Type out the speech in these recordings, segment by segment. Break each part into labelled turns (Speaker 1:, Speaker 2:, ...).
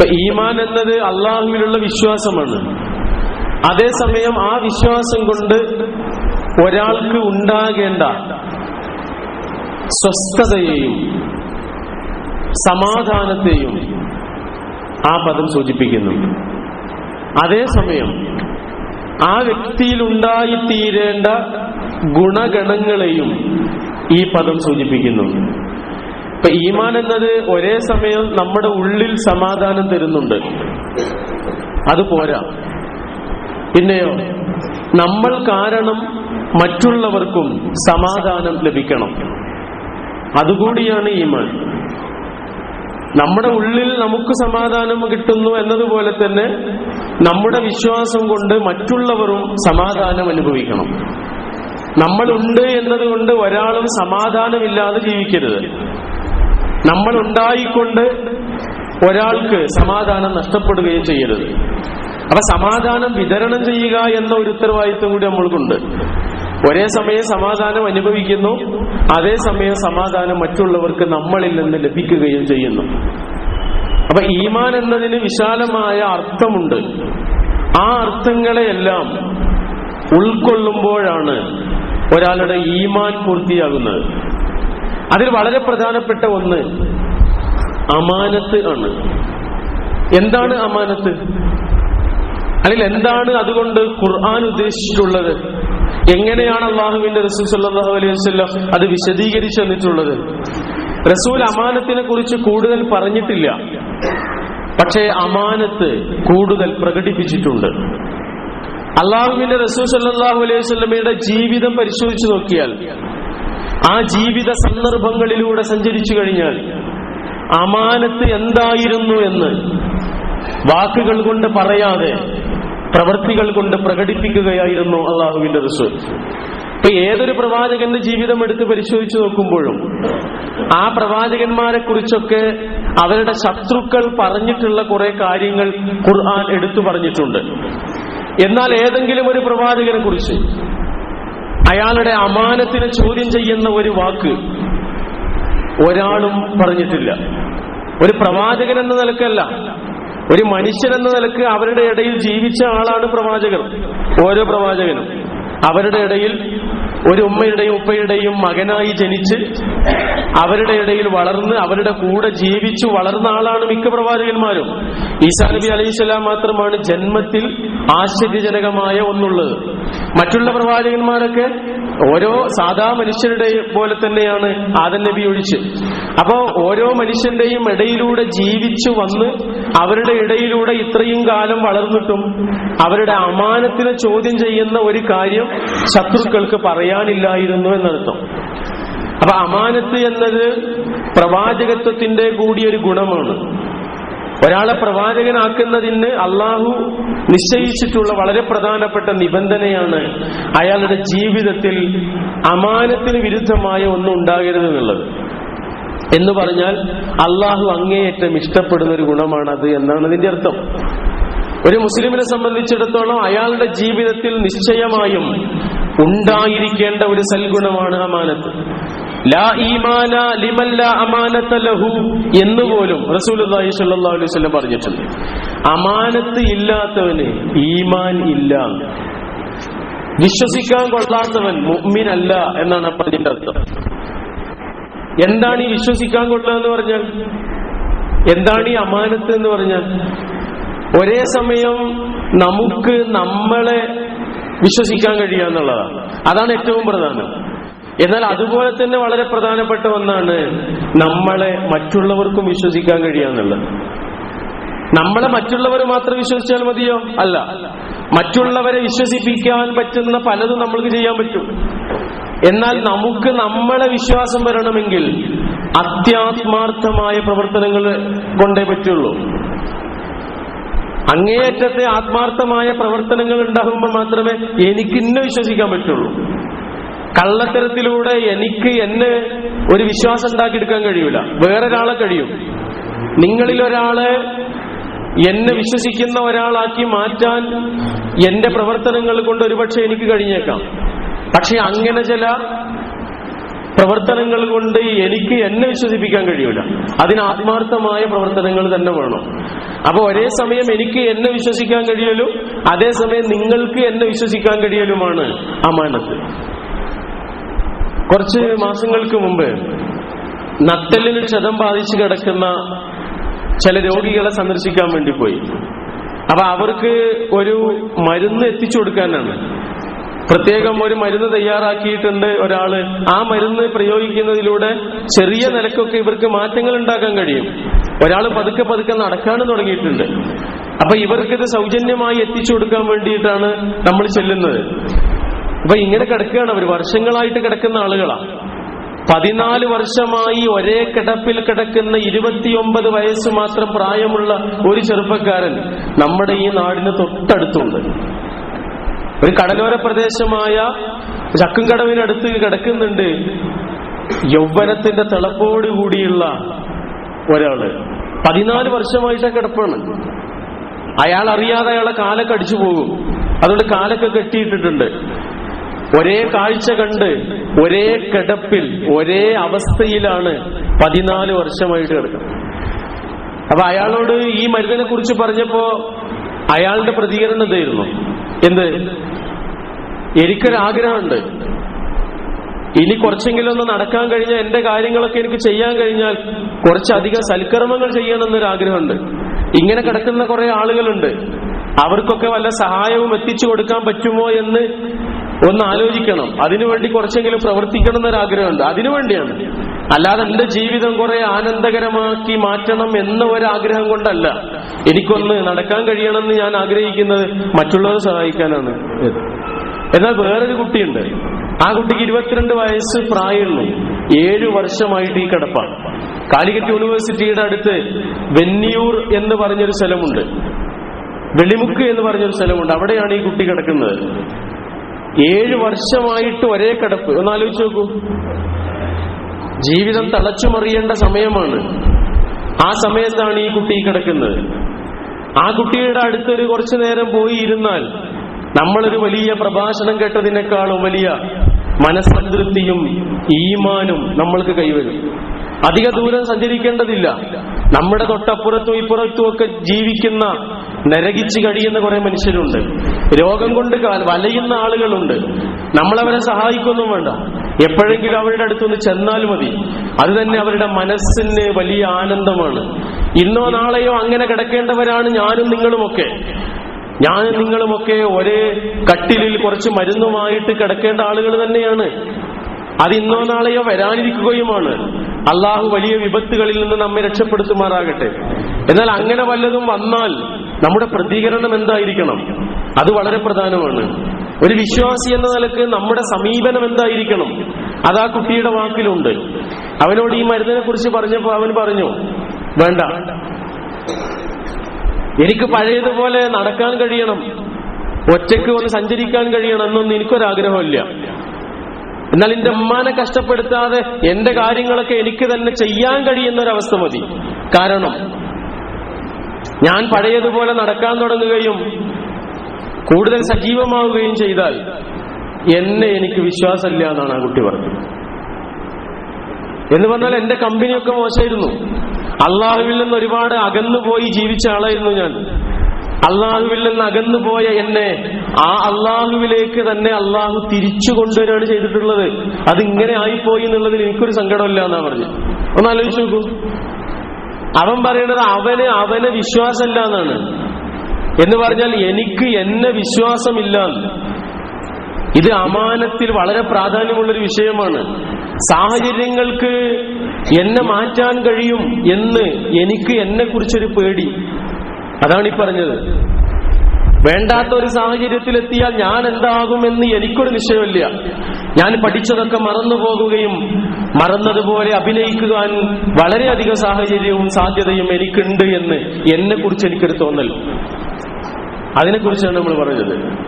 Speaker 1: ഇപ്പൊ ഈമാൻ എന്നത് അള്ളാഹുവിലുള്ള വിശ്വാസമാണ്. അതേസമയം ആ വിശ്വാസം കൊണ്ട് ഒരാൾക്ക് ഉണ്ടാകേണ്ട സ്വസ്ഥതയെയും സമാധാനത്തെയും ആ പദം സൂചിപ്പിക്കുന്നു. അതേസമയം ആ വ്യക്തിയിൽ ഉണ്ടായിത്തീരേണ്ട ഗുണഗണങ്ങളെയും ഈ പദം സൂചിപ്പിക്കുന്നുണ്ട് ഇപ്പൊ ഈമാൻ എന്നത് ഒരേ സമയം നമ്മുടെ ഉള്ളിൽ സമാധാനം തരുന്നുണ്ട്. അത് പോരാ. പിന്നെയോ നമ്മൾ കാരണം മറ്റുള്ളവർക്കും സമാധാനം ലഭിക്കണം. അതുകൂടിയാണ് ഈമാൻ. നമ്മുടെ ഉള്ളിൽ നമുക്ക് സമാധാനം കിട്ടുന്നു എന്നതുപോലെ തന്നെ നമ്മുടെ വിശ്വാസം കൊണ്ട് മറ്റുള്ളവരും സമാധാനം അനുഭവിക്കണം. നമ്മളുണ്ട് എന്നതുകൊണ്ട് ഒരാളും സമാധാനമില്ലാതെ ജീവിക്കരുത്. നമ്മൾ ഉണ്ടായിക്കൊണ്ട് ഒരാൾക്ക് സമാധാനം നഷ്ടപ്പെടുകയും ചെയ്യരുത്. അപ്പൊ സമാധാനം വിതരണം ചെയ്യുക എന്ന ഒരു ഉത്തരവാദിത്വം കൂടി നമ്മൾക്കുണ്ട്. ഒരേ സമയം സമാധാനം അനുഭവിക്കുന്നു അതേസമയം സമാധാനം മറ്റുള്ളവർക്ക് നമ്മളിൽ നിന്ന് ലഭിക്കുകയും ചെയ്യുന്നു. അപ്പൊ ഈമാൻ എന്നതിന് വിശാലമായ അർത്ഥമുണ്ട്. ആ അർത്ഥങ്ങളെയെല്ലാം ഉൾക്കൊള്ളുമ്പോഴാണ് ഒരാളുടെ ഈമാൻ പൂർത്തിയാകുന്നത്. അതിൽ വളരെ പ്രധാനപ്പെട്ട ഒന്ന് അമാനത്ത് ആണ്. എന്താണ് അമാനത്ത്? അല്ലെങ്കിൽ എന്താണ് അതുകൊണ്ട് ഖുർആൻ ഉദ്ദേശിച്ചിട്ടുള്ളത്? എങ്ങനെയാണ് അള്ളാഹുവിന്റെ റസൂൽ സല്ലാഹു അലൈഹി വസല്ലം അത് വിശദീകരിച്ചു തന്നിട്ടുള്ളത്? റസൂൽ അമാനത്തിനെ കുറിച്ച് കൂടുതൽ പറഞ്ഞിട്ടില്ല. പക്ഷേ അമാനത്ത് കൂടുതൽ പ്രകടിപ്പിച്ചിട്ടുണ്ട്. അള്ളാഹുവിന്റെ റസൂൽ സല്ലാഹു അലൈഹി വസല്ലമയുടെ ജീവിതം പരിശോധിച്ചു നോക്കിയാൽ ആ ജീവിത സന്ദർഭങ്ങളിലൂടെ സഞ്ചരിച്ചു കഴിഞ്ഞാൽ അമാനത്ത് എന്തായിരുന്നു എന്ന് വാക്കുകൾ കൊണ്ട് പറയാതെ പ്രവൃത്തികൾ കൊണ്ട് പ്രകടിപ്പിക്കുകയായിരുന്നു അള്ളാഹുവിന്റെ റസൂൽ. ഇപ്പൊ ഏതൊരു പ്രവാചകന്റെ ജീവിതം എടുത്ത് പരിശോധിച്ചു നോക്കുമ്പോഴും ആ പ്രവാചകന്മാരെ കുറിച്ചൊക്കെ അവരുടെ ശത്രുക്കൾ പറഞ്ഞിട്ടുള്ള കുറെ കാര്യങ്ങൾ ഖുർആൻ എടുത്തു പറഞ്ഞിട്ടുണ്ട്. എന്നാൽ ഏതെങ്കിലും ഒരു പ്രവാചകനെ കുറിച്ച് അയാളുടെ അമാനത്തിനെ ചോദ്യം ചെയ്യുന്ന ഒരു വാക്ക് ഒരാളും പറഞ്ഞിട്ടില്ല. ഒരു പ്രവാചകൻ എന്ന നിലക്കല്ല. ഒരു മനുഷ്യൻ എന്ന നിലയ്ക്ക് അവരുടെ ഇടയിൽ ജീവിച്ച ആളാണ് പ്രവാചകർ ഓരോ പ്രവാചകനും. അവരുടെ ഇടയിൽ ഒരു ഉമ്മയുടെയും ഉപ്പയുടെയും മകനായി ജനിച്ച് അവരുടെ ഇടയിൽ വളർന്ന് അവരുടെ കൂടെ ജീവിച്ചു വളർന്ന ആളാണ് മിക്ക പ്രവാചകന്മാരും. ഈസാ നബി അലൈഹി സ്വലാം മാത്രമാണ് ജന്മത്തിൽ ആശ്ചര്യജനകമായ ഒന്നുള്ളത്. മറ്റുള്ള പ്രവാചകന്മാരൊക്കെ ഓരോ സാധാ മനുഷ്യരുടെ പോലെ തന്നെയാണ് ആദൻ നബി ഒഴിച്ച്. അപ്പോ ഓരോ മനുഷ്യന്റെയും ഇടയിലൂടെ ജീവിച്ചു വന്ന് അവരുടെ ഇടയിലൂടെ ഇത്രയും കാലം വളർന്നിട്ടും അവരുടെ അമാനത്തിനെ ചോദ്യം ചെയ്യുന്ന ഒരു കാര്യം ശത്രുക്കൾക്ക് പറയാനില്ലായിരുന്നു എന്നർത്ഥം. അപ്പൊ അമാനത്ത് എന്നത് പ്രവാചകത്വത്തിന്റെ കൂടി ഒരു ഗുണമാണ്. ഒരാളെ പ്രവാചകനാക്കുന്നതിന് അള്ളാഹു നിശ്ചയിച്ചിട്ടുള്ള വളരെ പ്രധാനപ്പെട്ട നിബന്ധനയാണ് അയാളുടെ ജീവിതത്തിൽ അമാനത്തിന് വിരുദ്ധമായ ഒന്നും ഉണ്ടാകരുത് എന്നുള്ളത്. എന്ന് പറഞ്ഞാൽ അള്ളാഹു അങ്ങേയറ്റം ഇഷ്ടപ്പെടുന്ന ഒരു ഗുണമാണത് എന്നാണ് അതിന്റെ അർത്ഥം. ഒരു മുസ്ലിമിനെ സംബന്ധിച്ചിടത്തോളം അയാളുടെ ജീവിതത്തിൽ നിശ്ചയമായും ഉണ്ടായിരിക്കേണ്ട ഒരു സൽഗുണമാണ് അമാനത്ത്. ലാ ഈമാന ലിമല്ല ലഹു എന്നുപോലും സ്വല്ലല്ലാഹു അലൈഹി വസല്ലം പറഞ്ഞിട്ടുണ്ട്. അമാനത്ത് ഇല്ലാത്തവന് ഈമാൻ ഇല്ല. വിശ്വസിക്കാൻ കൊള്ളാത്തവൻ മുഅ്മിൻ അല്ല എന്നാണ് അപ്പതിന്റെ അർത്ഥം. എന്താണ് ഈ വിശ്വസിക്കാൻ കൊള്ളുക എന്ന് പറഞ്ഞാൽ? എന്താണ് ഈ അമാനത്ത് എന്ന് പറഞ്ഞാൽ? ഒരേ സമയം നമുക്ക് നമ്മളെ വിശ്വസിക്കാൻ കഴിയുക എന്നുള്ളതാണ് അതാണ് ഏറ്റവും പ്രധാനം. എന്നാൽ അതുപോലെ തന്നെ വളരെ പ്രധാനപ്പെട്ട ഒന്നാണ് നമ്മളെ മറ്റുള്ളവർക്കും വിശ്വസിക്കാൻ കഴിയാന്നുള്ളത് നമ്മളെ മറ്റുള്ളവർ മാത്രം വിശ്വസിച്ചാൽ മതിയോ? അല്ല. മറ്റുള്ളവരെ വിശ്വസിപ്പിക്കാൻ പറ്റുന്ന പലതും നമ്മൾക്ക് ചെയ്യാൻ പറ്റും. എന്നാൽ നമുക്ക് നമ്മളെ വിശ്വാസം വരണമെങ്കിൽ അത്യാത്മാർത്ഥമായ പ്രവർത്തനങ്ങൾ കൊണ്ടേ പറ്റുള്ളൂ. അങ്ങേയറ്റത്തെ ആത്മാർത്ഥമായ പ്രവർത്തനങ്ങൾ ഉണ്ടാകുമ്പോൾ മാത്രമേ എനിക്ക് ഇന്നെ വിശ്വസിക്കാൻ പറ്റുള്ളൂ. കള്ളത്തരത്തിലൂടെ എനിക്ക് എന്നെ ഒരു വിശ്വാസം ഉണ്ടാക്കിയെടുക്കാൻ കഴിയൂല. ഒരാളെ കഴിയും. നിങ്ങളിൽ ഒരാളെ എന്നെ വിശ്വസിക്കുന്ന ഒരാളാക്കി മാറ്റാൻ എന്റെ പ്രവർത്തനങ്ങൾ കൊണ്ട് ഒരുപക്ഷെ എനിക്ക് കഴിഞ്ഞേക്കാം. പക്ഷെ അങ്ങനെ ചില പ്രവർത്തനങ്ങൾ കൊണ്ട് എനിക്ക് എന്നെ വിശ്വസിപ്പിക്കാൻ കഴിയൂല. അതിന് ആത്മാർത്ഥമായ പ്രവർത്തനങ്ങൾ തന്നെ വേണം. അപ്പൊ ഒരേ സമയം എനിക്ക് എന്നെ വിശ്വസിക്കാൻ കഴിയലും അതേസമയം നിങ്ങൾക്ക് എന്നെ വിശ്വസിക്കാൻ കഴിയലുമാണ് അമാനത്ത്. കുറച്ച് മാസങ്ങൾക്ക് മുമ്പ് നട്ടലിന് ക്ഷതം ബാധിച്ചു കിടക്കുന്ന ചില രോഗികളെ സന്ദർശിക്കാൻ വേണ്ടി പോയി. അപ്പൊ അവർക്ക് ഒരു മരുന്ന് എത്തിച്ചു കൊടുക്കാനാണ്. പ്രത്യേകം ഒരു മരുന്ന് തയ്യാറാക്കിയിട്ടുണ്ട് ഒരാൾ. ആ മരുന്ന് പ്രയോഗിക്കുന്നതിലൂടെ ചെറിയ നിലക്കൊക്കെ ഇവർക്ക് മാറ്റങ്ങൾ ഉണ്ടാക്കാൻ കഴിയും. ഒരാൾ പതുക്കെ പതുക്കെ നടക്കാനും തുടങ്ങിയിട്ടുണ്ട്. അപ്പൊ ഇവർക്കിത് സൗജന്യമായി എത്തിച്ചു കൊടുക്കാൻ വേണ്ടിയിട്ടാണ് നമ്മൾ ചെല്ലുന്നത്. അപ്പൊ ഇങ്ങനെ കിടക്കുകയാണ് അവർ വർഷങ്ങളായിട്ട് കിടക്കുന്ന ആളുകളാ. പതിനാല് വർഷമായി ഒരേ കിടപ്പിൽ കിടക്കുന്ന ഇരുപത്തിയൊമ്പത് വയസ്സ് മാത്രം പ്രായമുള്ള ഒരു ചെറുപ്പക്കാരൻ നമ്മുടെ ഈ നാടിന് തൊട്ടടുത്തുണ്ട്. ഒരു കടലോര പ്രദേശമായ ചക്കുംകടവിനടുത്ത് കിടക്കുന്നുണ്ട്. യൗവനത്തിന്റെ തിളപ്പോട് കൂടിയുള്ള ഒരാൾ. പതിനാല് വർഷമായിട്ട് കിടപ്പാണ്. അയാൾ അറിയാതെ അയാളെ കാലൊക്കെ അടിച്ചു പോകും. അതുകൊണ്ട് കാലൊക്കെ കെട്ടിയിട്ടിട്ടുണ്ട്. ഒരേ കാഴ്ച കണ്ട് ഒരേ കിടപ്പിൽ ഒരേ അവസ്ഥയിലാണ് പതിനാല് വർഷമായിട്ട് കിടക്കുന്നത്. അപ്പൊ അയാളോട് ഈ മരുന്നിനെ കുറിച്ച് പറഞ്ഞപ്പോ അയാളുടെ പ്രതികരണം എന്തായിരുന്നു? എന്ത്? എനിക്കൊരാഗ്രഹമുണ്ട്. ഇനി കുറച്ചെങ്കിലും ഒന്ന് നടക്കാൻ കഴിഞ്ഞാൽ എന്റെ കാര്യങ്ങളൊക്കെ എനിക്ക് ചെയ്യാൻ കഴിഞ്ഞാൽ കുറച്ചധികം സൽക്കർമ്മങ്ങൾ ചെയ്യണമെന്നൊരു ആഗ്രഹമുണ്ട് ഇങ്ങനെ കിടക്കുന്ന കുറെ ആളുകളുണ്ട്. അവർക്കൊക്കെ വല്ല സഹായവും എത്തിച്ചു കൊടുക്കാൻ പറ്റുമോ എന്ന് ഒന്ന് ആലോചിക്കണം. അതിനുവേണ്ടി കുറച്ചെങ്കിലും പ്രവർത്തിക്കണം എന്നൊരാഗ്രഹമുണ്ട്. അതിനുവേണ്ടിയാണ് അല്ലാതെ എന്റെ ജീവിതം കുറെ ആനന്ദകരമാക്കി മാറ്റണം എന്ന ഒരാഗ്രഹം കൊണ്ടല്ല. എനിക്കൊന്ന് നടക്കാൻ കഴിയണമെന്ന് ഞാൻ ആഗ്രഹിക്കുന്നത് മറ്റുള്ളവരെ സഹായിക്കാനാണ്. എന്നാൽ വേറൊരു കുട്ടിയുണ്ട്. ആ കുട്ടിക്ക് ഇരുപത്തിരണ്ട് വയസ്സ് പ്രായമുള്ളൂ. ഏഴു വർഷമായിട്ട് ഈ കിടപ്പാണ് കാലിക്കറ്റ് യൂണിവേഴ്സിറ്റിയുടെ അടുത്ത് വെന്നിയൂർ എന്ന് പറഞ്ഞൊരു സ്ഥലമുണ്ട്. വെളിമുക്ക് എന്ന് പറഞ്ഞൊരു സ്ഥലമുണ്ട്. അവിടെയാണ് ഈ കുട്ടി കിടക്കുന്നത്. ഏഴു വർഷമായിട്ട് ഒരേ കിടപ്പ്. ഒന്ന് ആലോചിച്ച് നോക്കൂ. ജീവിതം തളച്ചുമറിയേണ്ട സമയമാണ്. ആ സമയത്താണ് ഈ കുട്ടി കിടക്കുന്നത്. ആ കുട്ടിയുടെ അടുത്തൊരു കുറച്ചു നേരം പോയി ഇരുന്നാൽ നമ്മളൊരു വലിയ പ്രഭാഷണം കേട്ടതിനേക്കാളും വലിയ മനസ്സംതൃപ്തിയും ഈമാനും നമ്മൾക്ക് കൈവരും. അധിക ദൂരം സഞ്ചരിക്കേണ്ടതില്ല. നമ്മുടെ തൊട്ടപ്പുറത്തും ഇപ്പുറത്തും ഒക്കെ ജീവിക്കുന്ന നരകിച്ച് കഴിയുന്ന കുറെ മനുഷ്യരുണ്ട്. രോഗം കൊണ്ട് വലയുന്ന ആളുകളുണ്ട്. നമ്മളവരെ സഹായിക്കൊന്നും വേണ്ട. എപ്പോഴെങ്കിലും അവരുടെ അടുത്തൊന്ന് ചെന്നാൽ മതി. അത് തന്നെ അവരുടെ മനസ്സിന് വലിയ ആനന്ദമാണ്. ഇന്നോ നാളെയോ അങ്ങനെ കിടക്കേണ്ടവരാണ് ഞാനും നിങ്ങളുമൊക്കെ. ഞാനും നിങ്ങളുമൊക്കെ ഒരേ കട്ടിലിൽ കുറച്ച് മരുന്നുമായിട്ട് കിടക്കേണ്ട ആളുകൾ തന്നെയാണ്. അത് ഇന്നോ നാളെയോ വരാനിരിക്കുകയുമാണ്. അള്ളാഹു വലിയ വിപത്തുകളിൽ നിന്ന് നമ്മെ രക്ഷപ്പെടുത്തുമാറാകട്ടെ. എന്നാൽ അങ്ങനെ വല്ലതും വന്നാൽ നമ്മുടെ പ്രതികരണം എന്തായിരിക്കണം? അത് വളരെ പ്രധാനമാണ്. ഒരു വിശ്വാസി എന്ന നിലയ്ക്ക് നമ്മുടെ സമീപനം എന്തായിരിക്കണം? അത് ആ കുട്ടിയുടെ വാക്കിലുണ്ട്. അവനോട് ഈ മരുന്നിനെ കുറിച്ച് പറഞ്ഞപ്പോ അവൻ പറഞ്ഞു വേണ്ട. എനിക്ക് പഴയതുപോലെ നടക്കാൻ കഴിയണം. ഒറ്റയ്ക്ക് ഒന്ന് സഞ്ചരിക്കാൻ കഴിയണം എന്നൊന്നും എനിക്കൊരാഗ്രഹമില്ല. എന്നാൽ എന്റെ ഉമ്മാനെ കഷ്ടപ്പെടുത്താതെ എന്റെ കാര്യങ്ങളൊക്കെ എനിക്ക് തന്നെ ചെയ്യാൻ കഴിയുന്ന ഒരവസ്ഥ മതി. കാരണം ഞാൻ പഴയതുപോലെ നടക്കാൻ തുടങ്ങുകയും കൂടുതൽ സജീവമാവുകയും ചെയ്താൽ എന്നെ എനിക്ക് വിശ്വാസമില്ല എന്നാണ് ആ കുട്ടി പറഞ്ഞത്. എന്ന് പറഞ്ഞാൽ എന്റെ കമ്പനിയൊക്കെ മോശമായിരുന്നു. അള്ളാഹുവിൽ നിന്ന് ഒരുപാട് അകന്നുപോയി ജീവിച്ച ആളായിരുന്നു ഞാൻ. അള്ളാഹുവിൽ നിന്ന് അകന്നുപോയ എന്നെ ആ അള്ളാഹുവിലേക്ക് തന്നെ അള്ളാഹു തിരിച്ചു കൊണ്ടുവരികയാണ് ചെയ്തിട്ടുള്ളത്. അതിങ്ങനെ ആയിപ്പോയി എന്നുള്ളതിൽ എനിക്കൊരു സങ്കടമില്ല എന്നാ പറഞ്ഞു. ഒന്ന് ആലോചിച്ച് നോക്കൂ. അവൻ പറയുന്നത് അവന് അവന് വിശ്വാസമില്ല എന്നാണ്. എന്ന് പറഞ്ഞാൽ എനിക്ക് എന്നെ വിശ്വാസമില്ല. ഇത് അമാനത്തിൽ വളരെ പ്രാധാന്യമുള്ളൊരു വിഷയമാണ്. സാഹചര്യങ്ങൾക്ക് എന്നെ മാറ്റാൻ കഴിയും എന്ന് എനിക്ക് എന്നെ കുറിച്ചൊരു പേടി. അതാണ് ഈ പറഞ്ഞത് വേണ്ടാത്ത ഒരു സാഹചര്യത്തിലെത്തിയാൽ ഞാൻ എന്താകുമെന്ന് എനിക്കൊരു നിശ്ചയമില്ല ഞാൻ പഠിച്ചതൊക്കെ മറന്നു പോകുകയും മറന്നതുപോലെ അഭിനയിക്കുവാൻ വളരെയധികം സാഹചര്യവും സാധ്യതയും എനിക്കുണ്ട് എന്ന് എന്നെ കുറിച്ച് എനിക്കൊരു തോന്നൽ. അതിനെക്കുറിച്ചാണ് നമ്മൾ പറഞ്ഞത്.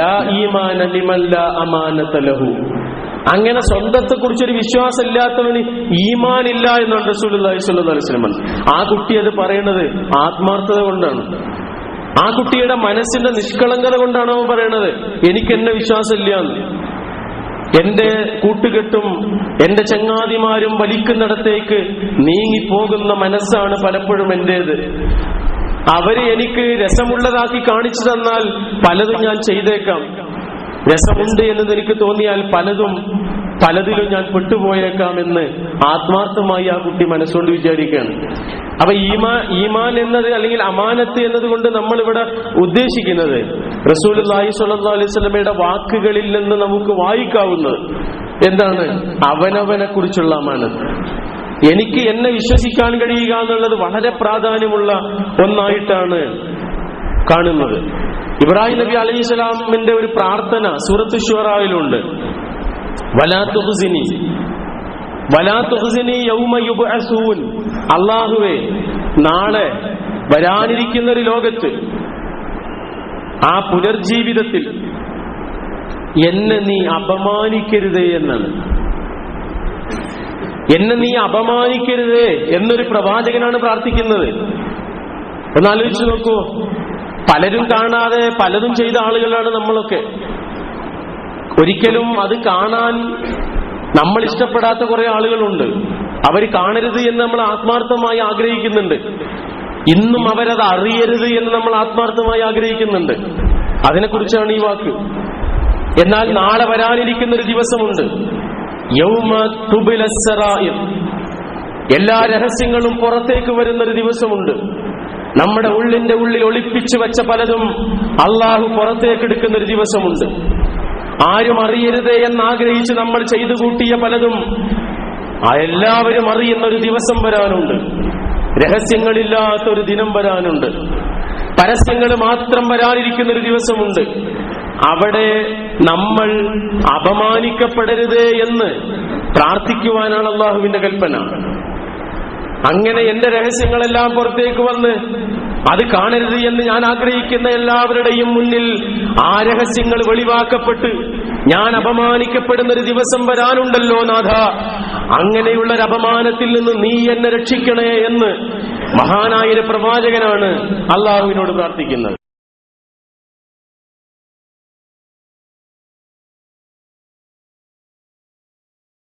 Speaker 1: ലാ ഈമാന ലിമൻ അമാനത്തലഹു അമാനത ലഹു. അങ്ങനെ സ്വന്തത്തെ കുറിച്ചൊരു വിശ്വാസം ഇല്ലാത്തവന് ഇല്ല എന്നാണ് റസൂൽ അലൈഹി ആ കുട്ടി അത് പറയുന്നത് ആത്മാർത്ഥത കൊണ്ടാണ്. ആ കുട്ടിയുടെ മനസ്സിന്റെ നിഷ്കളങ്കത കൊണ്ടാണ് അവൻ പറയണത്. എനിക്ക് എന്നെ വിശ്വാസമില്ല എന്ന്. എന്റെ കൂട്ടുകെട്ടും എന്റെ ചങ്ങാതിമാരും വലിക്കുന്നിടത്തേക്ക് നീങ്ങിപ്പോകുന്ന മനസ്സാണ് പലപ്പോഴും എന്റേത്. അവർ എനിക്ക് രസമുള്ളതാക്കി കാണിച്ചു തന്നാൽ പലതും ഞാൻ ചെയ്തേക്കാം. രസമുണ്ട് എന്നത് എനിക്ക് തോന്നിയാൽ പലതും പലതിലും ഞാൻ പെട്ടുപോയേക്കാം എന്ന് ആത്മാർത്ഥമായി ആ കുട്ടി മനസ്സുകൊണ്ട് വിചാരിക്കുകയാണ്. അപ്പൊ ഈമാ ഈമാൻ എന്നത് അല്ലെങ്കിൽ അമാനത്ത് എന്നതുകൊണ്ട് നമ്മൾ ഇവിടെ ഉദ്ദേശിക്കുന്നത് റസൂൽ അലൈഹി അലൈഹി വസല്ലമയുടെ വാക്കുകളിൽ നിന്ന് നമുക്ക് വായിക്കാവുന്നത് എന്താണ്? അവനവനെ കുറിച്ചുള്ള അമാനത്ത്. എനിക്ക് എന്നെ വിശ്വസിക്കാൻ കഴിയുക എന്നുള്ളത് വളരെ പ്രാധാന്യമുള്ള ഒന്നായിട്ടാണ് കാണുന്നത്. ഇബ്രാഹിം നബി അലൈഹി സ്വലാമിന്റെ ഒരു പ്രാർത്ഥന സൂറത്ത് ഷുറായിലുണ്ട് വലാത്തുഹുസിനി വലാത്തുഹുസിനി യൗമ യുബ്അസൂൻ. അള്ളാഹുവേ നാളെ വരാനിരിക്കുന്ന ഒരു ലോകത്ത് ആ പുനർജീവിതത്തിൽ എന്നെ നീ അപമാനിക്കരുതേ എന്നാണ്. എന്നെ നീ അപമാനിക്കരുതേ എന്നൊരു പ്രവാചകനാണ് പ്രാർത്ഥിക്കുന്നത്. ഒന്നാലോചിച്ച് നോക്കൂ. പലരും കാണാതെ പലതും ചെയ്ത ആളുകളാണ് നമ്മളൊക്കെ. ഒരിക്കലും അത് കാണാൻ നമ്മൾ ഇഷ്ടപ്പെടാത്ത കുറെ ആളുകളുണ്ട്. അവർ കാണരുത് എന്ന് നമ്മൾ ആത്മാർത്ഥമായി ആഗ്രഹിക്കുന്നുണ്ട്. ഇന്നും അവരത് അറിയരുത് എന്ന് നമ്മൾ ആത്മാർത്ഥമായി ആഗ്രഹിക്കുന്നുണ്ട്. അതിനെക്കുറിച്ചാണ് ഈ വാക്ക്. എന്നാൽ നാളെ വരാനിരിക്കുന്ന ഒരു ദിവസമുണ്ട് എല്ലാ രഹസ്യങ്ങളും പുറത്തേക്ക് വരുന്ന ഒരു ദിവസമുണ്ട്. നമ്മുടെ ഉള്ളിന്റെ ഉള്ളിൽ ഒളിപ്പിച്ചു വെച്ച പലതും അള്ളാഹു പുറത്തേക്ക് എടുക്കുന്ന ഒരു ദിവസമുണ്ട്. ആരും അറിയരുതേ എന്നാഗ്രഹിച്ച് നമ്മൾ ചെയ്തു കൂട്ടിയ പലതും എല്ലാവരും അറിയുന്ന ഒരു ദിവസം വരാനുണ്ട്. രഹസ്യങ്ങളില്ലാത്ത ഒരു ദിനം വരാനുണ്ട്. പരസ്യങ്ങൾ മാത്രം വരാനിരിക്കുന്ന ഒരു ദിവസമുണ്ട്. അവിടെ നമ്മൾ അപമാനിക്കപ്പെടരുതേ എന്ന് പ്രാർത്ഥിക്കുവാനാണ് അള്ളാഹുവിന്റെ കൽപ്പന. അങ്ങനെ എന്റെ രഹസ്യങ്ങളെല്ലാം പുറത്തേക്ക് വന്ന് അത് കാണരുത് എന്ന് ഞാൻ ആഗ്രഹിക്കുന്ന എല്ലാവരുടെയും മുന്നിൽ ആ രഹസ്യങ്ങൾ വെളിവാക്കപ്പെട്ട് ഞാൻ അപമാനിക്കപ്പെടുന്ന ഒരു ദിവസം വരാനുണ്ടല്ലോ നാഥ. അങ്ങനെയുള്ള ഒരു അപമാനത്തിൽ നിന്ന് നീ എന്നെ രക്ഷിക്കണേ എന്ന് മഹാനായ പ്രവാചകനാണ് അള്ളാഹുവിനോട് പ്രാർത്ഥിക്കുന്നത്.